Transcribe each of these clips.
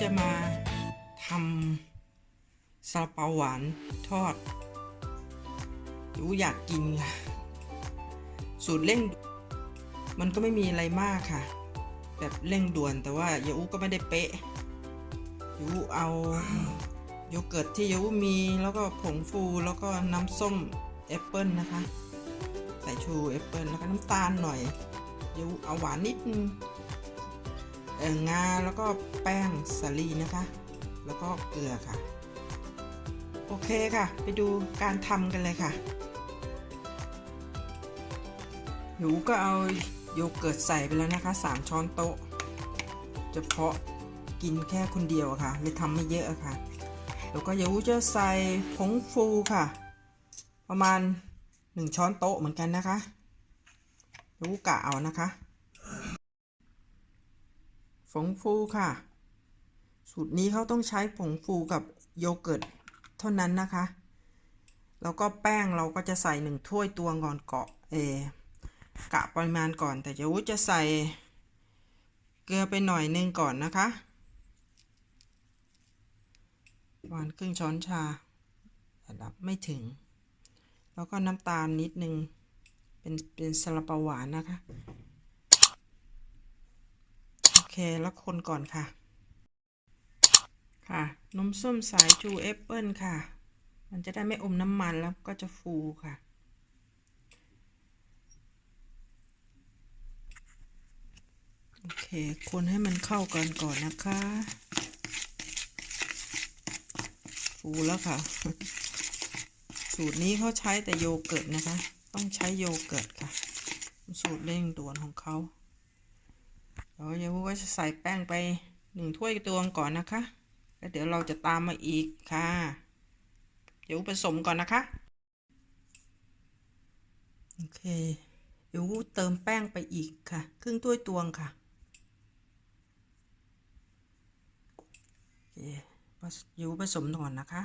จะมาทำซาลาเปาหวานทอดยูอยากกินค่ะ สูตรเร่ง มันก็ไม่มีอะไรมากค่ะ แบบเร่งด่วนแต่ว่ายูก็ไม่ได้เป๊ะยูเอาโยเกิร์ตที่ยูมีแล้วก็ผงฟูแล้วก็น้ำส้มแอปเปิลนะคะ ใส่ชูแอปเปิลแล้วก็น้ำตาลหน่อยยูเอาหวานนิดนึง งาแล้วก็แป้งสาลีนะคะ แล้วก็เกลือค่ะ โอเคค่ะ ไปดูการทำกันเลยค่ะ หนูก็เอาโยเกิร์ตใส่ไปแล้วนะคะ 3 ช้อนโต๊ะจะเพาะกินแค่คนเดียวะค่ะเลยทำไม่เยอะะค่ะ แล้วก็ยูจะใส่ผงฟูค่ะ ประมาณ 1 ช้อนโต๊ะเหมือนกันนะคะยูกะเอานะคะ ผงฟูค่ะ สูตรนี้เขาต้องใช้ผงฟูกับโยเกิร์ตเท่านั้นนะคะ แล้วก็แป้งเราก็จะใส่หนึ่งถ้วยตวงก่อนเกาะเอกะปริมาณก่อน แต่จะวุจะใส่เกลือไปหน่อยนึงก่อนนะคะประมาณครึ่งช้อนชาระดับไม่ถึง แล้วก็น้ำตาลนิดนึง เป็นเป็นซาลาเปาหวานนะคะ โอเคแล้วคนก่อนค่ะ ค่ะนมส้มสายชูแอปเปิลค่ะ มันจะได้ไม่อมน้ำมันแล้วก็จะฟูค่ะ โอเค คนให้มันเข้ากันก่อนนะคะ ฟูแล้วค่ะ สูตรนี้เขาใช้แต่โยเกิร์ตนะคะ ต้องใช้โยเกิร์ตค่ะ สูตรเร่งด่วนของเขา แล้วยายวุก็จะใส่แป้งไปหนึ่งถ้วยตวงก่อนนะคะ แล้วเดี๋ยวเราจะตามมาอีกค่ะเดี๋ยวผสมก่อนนะคะ โอเค เดี๋ยวเติมแป้งไปอีกค่ะ ครึ่งถ้วยตวงค่ะโอเคยูผสมก่อนนะคะ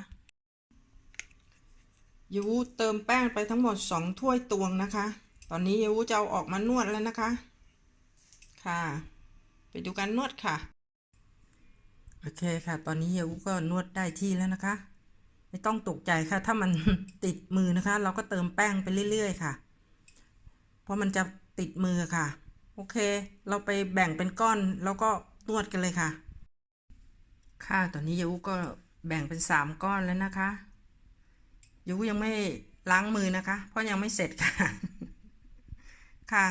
ยูเติมแป้งไปทั้งหมดสองถ้วยตวงนะคะ ตอนนี้ยูจะเอาออกมานวดแล้วนะคะ ค่ะ ไปดูการนวดค่ะ โอเคค่ะ ตอนนี้เฮียวุก็นวดได้ที่แล้วนะคะ ไม่ต้องตกใจค่ะ ถ้ามันติดมือนะคะ เราก็เติมแป้งไปเรื่อยๆค่ะ เพราะมันจะติดมือค่ะ โอเค เราไปแบ่งเป็นก้อนแล้วก็นวดกันเลยค่ะ ค่ะตอนนี้เฮียวุก็แบ่งเป็นสามก้อนแล้วนะคะเฮียวุยังไม่ล้างมือนะคะ เพราะยังไม่เสร็จค่ะ ค่ะ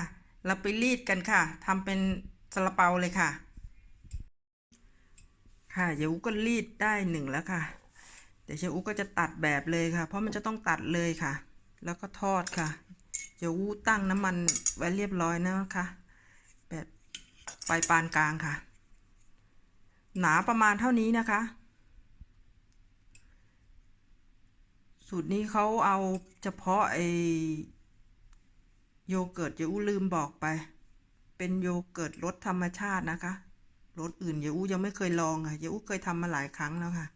เราไปรีดกันค่ะทำเป็น ซาลาเปาเลยค่ะ ค่ะเดี๋ยวอูก็รีดได้หนึ่งแล้วค่ะเดี๋ยวเชอูก็จะตัดแบบเลยค่ะ เพราะมันจะต้องตัดเลยค่ะ แล้วก็ทอดค่ะเดี๋ยวอูตั้งน้ำมันไว้เรียบร้อยนะคะ แบบปลายปานกลางค่ะ หนาประมาณเท่านี้นะคะ สูตรนี้เขาเอาเฉพาะไอโยเกิร์ตเดี๋ยวอูลืมบอกไป เป็นโยเกิร์ตรสธรรมชาตินะคะรสอื่นเยาอู้ยังไม่เคยลองค่ะเยาอู้เคยทำมาหลายครั้งแล้วค่ะ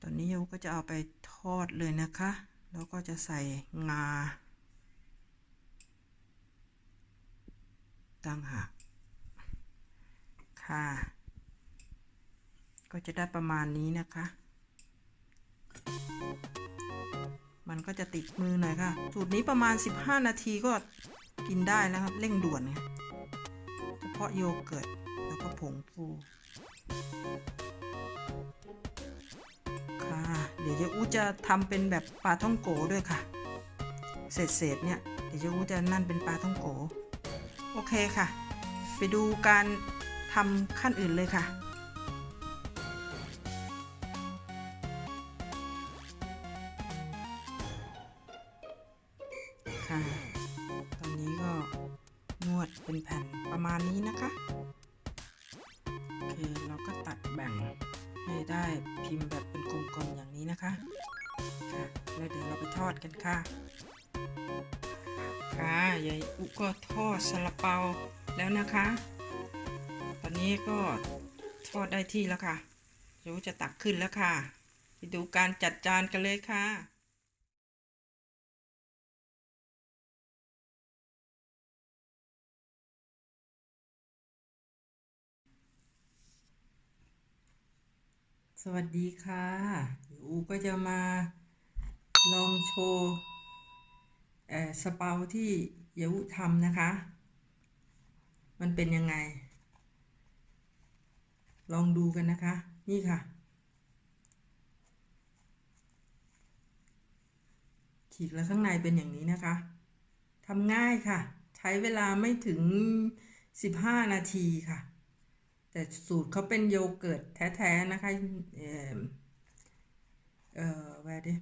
ตอนนี้เยาอู้ก็จะเอาไปทอดเลยนะคะ แล้วก็จะใส่งา ตั้งหากค่ะ ก็จะได้ประมาณนี้นะคะ มันก็จะติดมือหน่อยค่ะ สูตรนี้ประมาณ 15 นาทีก็กินได้แล้วครับ เร่งด่วนไงเฉพาะโยเกิร์ตแล้วก็ผงฟูค่ะ เดี๋ยวเจะอู้จะทำเป็นแบบปลาท่องโกด้วยค่ะ เศษเศษๆเนี่ย เดี๋ยวเจะอู้จะนั่นเป็นปลาท่องโก โอเคค่ะ ไปดูการทำขั้นอื่นเลยค่ะ ได้พิมพ์แบบเป็นกลมๆอย่างนี้นะคะค่ะแล้วเดี๋ยวเราไปทอดกันค่ะค่ะยายอุก็ทอดซาลาเปาแล้วนะคะ ตอนนี้ก็ทอดได้ที่แล้วค่ะรู้จะตักขึ้นแล้วค่ะ ไปดูการจัดจานกันเลยค่ะ สวัสดีค่ะเดี๋ยวอูก็จะมาลองโชว์เออสเปาที่เยาวุทำนะคะ มันเป็นยังไง ลองดูกันนะคะ นี่ค่ะ ฉีกแล้วข้างในเป็นอย่างนี้นะคะทำง่ายค่ะ ใช้เวลาไม่ถึง 15 นาทีค่ะ แต่สูตรเขาเป็นโยเกิร์ตแท้ๆนะคะเอ่อเออแวดิ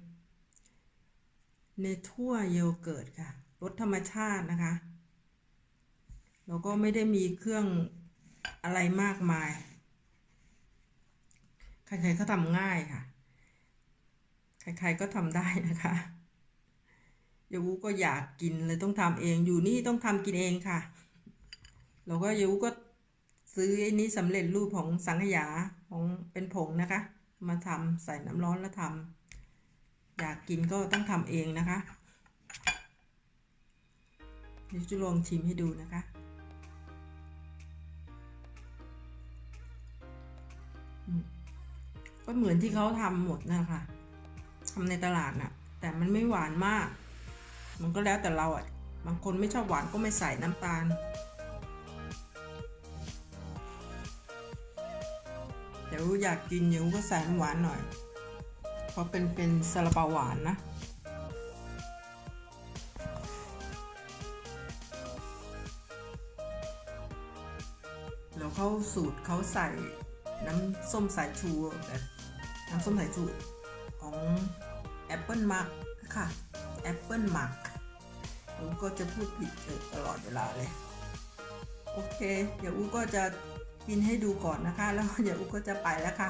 เนทั่วโยเกิร์ตค่ะรสธรรมชาตินะคะแล้วก็ไม่ได้มีเครื่องอะไรมากมาย ใครๆก็ทำง่ายค่ะ ใครๆก็ทำได้นะคะยาวูก็อยากกินเลยต้องทำเองอยู่นี่ต้องทำกินเองค่ะ แล้วก็ยาวูก็ ซื้อไอ้นี้สำเร็จรูปของสังขยาของเป็นผงนะคะ มาทำใส่น้ำร้อนแล้วทำอยากกินก็ต้องทำเองนะคะเดี๋ยวจะลองชิมให้ดูนะคะ ก็เหมือนที่เขาทำหมดนะคะทำในตลาดน่ะ แต่มันไม่หวานมาก มันก็แล้วแต่เราอะ บางคนไม่ชอบหวานก็ไม่ใส่น้ำตาล เดี๋ยวอยากกินเดี๋ยวก็ใส่น้ำหวานหน่อย เพราะเป็นเป็นซาลาเปาหวานนะแล้วเขาสูตรเขาใส่น้ำส้มสายชูแบบน้ำส้มสายชูของแอปเปิลมาร์กค่ะแอปเปิลมาร์กอูก็จะพูดผิดตลอดเวลาเลย โอเค เดี๋ยวอูก็จะ กินให้ดูก่อนนะคะ แล้วเดี๋ยวอูก็จะไปแล้วค่ะ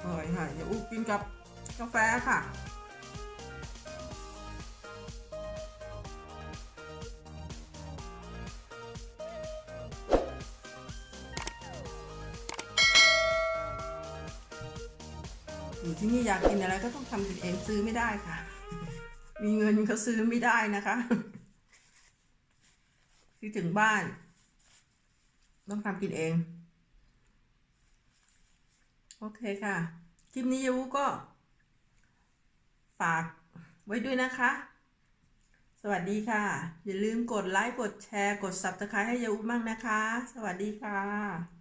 อร่อยค่ะ เดี๋ยวอูกินกับกาแฟค่ะอยู่ที่นี่อยากกินอะไรก็ต้องทำกินเองซื้อไม่ได้ค่ะ มีเงินก็ซื้อไม่ได้นะคะ ที่ถึงบ้าน ต้องทำกินเอง โอเคค่ะ คลิปนี้ยูก็ ฝากไว้ด้วยนะคะ สวัสดีค่ะ อย่าลืมกดไลค์ กดแชร์ กด subscribe ให้ยูมั่งนะคะ สวัสดีค่ะ